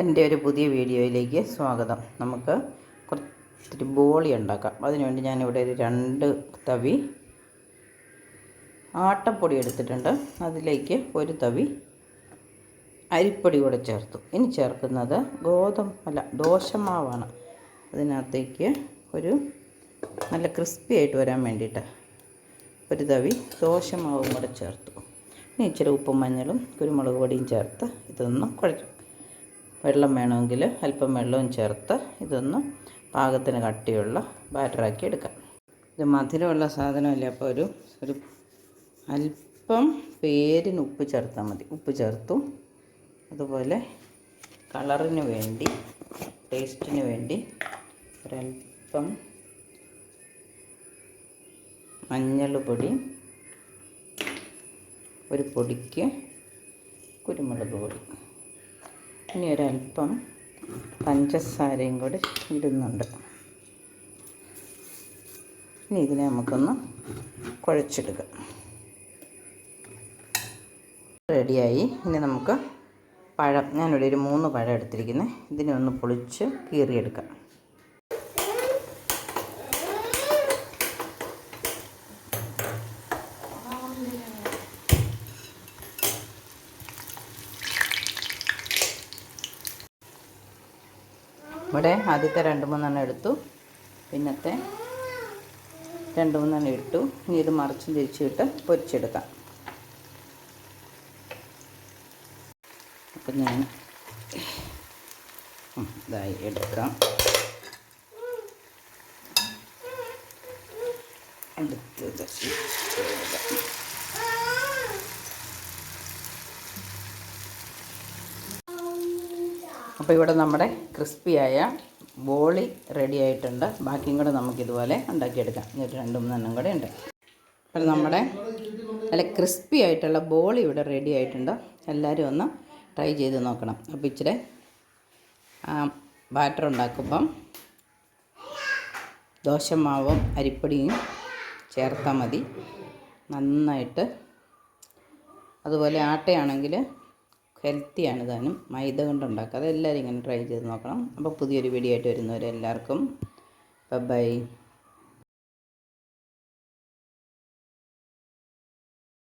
എന്റെ ഒരു പുതിയ വീഡിയോയിലേക്ക് സ്വാഗതം. നമുക്ക് കുറച്ച് ബോളി ഉണ്ടാക്കാം. അതിനുവേണ്ടി ഞാനിവിടെ ഒരു രണ്ട് തവി ആട്ടപ്പൊടി എടുത്തിട്ടുണ്ട്. അതിലേക്ക് ഒരു തവി അരിപ്പൊടി കൂടെ ചേർത്തു. ഇനി ചേർക്കുന്നത് ഗോതമ്പ് അല്ല ദോശമാവാണ്. അതിനകത്തേക്ക് ഒരു നല്ല ക്രിസ്പി ആയിട്ട് വരാൻ വേണ്ടിയിട്ട് ഒരു തവി ദോശമാവും കൂടെ ചേർത്തു. ഇനി ഇച്ചിരി ഉപ്പും മഞ്ഞളും കുരുമുളക് പൊടിയും ചേർത്ത് ഇതൊന്ന് കുഴച്ച് വെള്ളം വേണമെങ്കിൽ അല്പം വെള്ളവും ചേർത്ത് ഇതൊന്ന് പാകത്തിന് കട്ടിയുള്ള ബാറ്ററാക്കി എടുക്കാം. ഇത് മധുരമുള്ള സാധനമല്ലേ അപ്പോൾ ഒരു ഒരു അല്പം പേരിന് ഉപ്പ് ചേർത്താൽ മതി. ഉപ്പ് ചേർത്തു. അതുപോലെ കളറിന് വേണ്ടി ടേസ്റ്റിന് വേണ്ടി ഒരല്പം മഞ്ഞൾ പൊടി ഒരു പൊടിക്ക് കുരുമുളക് പൊടി. ഇനി ഒരല്പം പഞ്ചസാരയും കൂടി ഇടുന്നുണ്ട്. ഇനി ഇതിനെ നമുക്കൊന്ന് കുഴച്ചെടുക്കാം റെഡിയായി. ഇനി നമുക്ക് പഴം ഞാനിവിടെ ഒരു മൂന്ന് പഴം എടുത്തിരിക്കുന്നത് ഇതിനെ ഒന്ന് പൊളിച്ച് കീറിയെടുക്കാം. ഇവിടെ ആദ്യത്തെ രണ്ട് മൂന്നെണ്ണം എടുത്തു. പിന്നത്തെ രണ്ട് മൂന്നെണ്ണം ഇട്ടു. ഇനി ഇത് മറിച്ച് തിരിച്ചിട്ട് പൊരിച്ചെടുക്കാം. അപ്പം ഞാൻ ഇതായി എടുക്കാം. അടുത്തത് അപ്പോൾ ഇവിടെ നമ്മുടെ ക്രിസ്പിയായ ബോളി റെഡി ആയിട്ടുണ്ട്. ബാക്കിയും കൂടെ നമുക്കിതുപോലെ ഉണ്ടാക്കിയെടുക്കാം. എന്നിട്ട് രണ്ട് മൂന്നെണ്ണം കൂടെ ഉണ്ട്. അപ്പോൾ നമ്മുടെ നല്ല ക്രിസ്പി ആയിട്ടുള്ള ബോളി ഇവിടെ റെഡി ആയിട്ടുണ്ട്. എല്ലാവരും ഒന്ന് ട്രൈ ചെയ്ത് നോക്കണം. അപ്പോൾ ഇച്ചിരി ബാറ്റർ ഉണ്ടാക്കുമ്പം ദോശമാവും അരിപ്പൊടിയും ചേർത്താൽ മതി. നന്നായിട്ട് അതുപോലെ ആട്ടയാണെങ്കിൽ ഹെൽത്തിയാണ് താനും മൈദ കൊണ്ടുണ്ടാക്കുക അതെല്ലാവരും ഇങ്ങനെ ട്രൈ ചെയ്ത് നോക്കണം. അപ്പോൾ പുതിയൊരു വീഡിയോ ആയിട്ട് വരുന്നവരെല്ലാവർക്കും. ബൈ.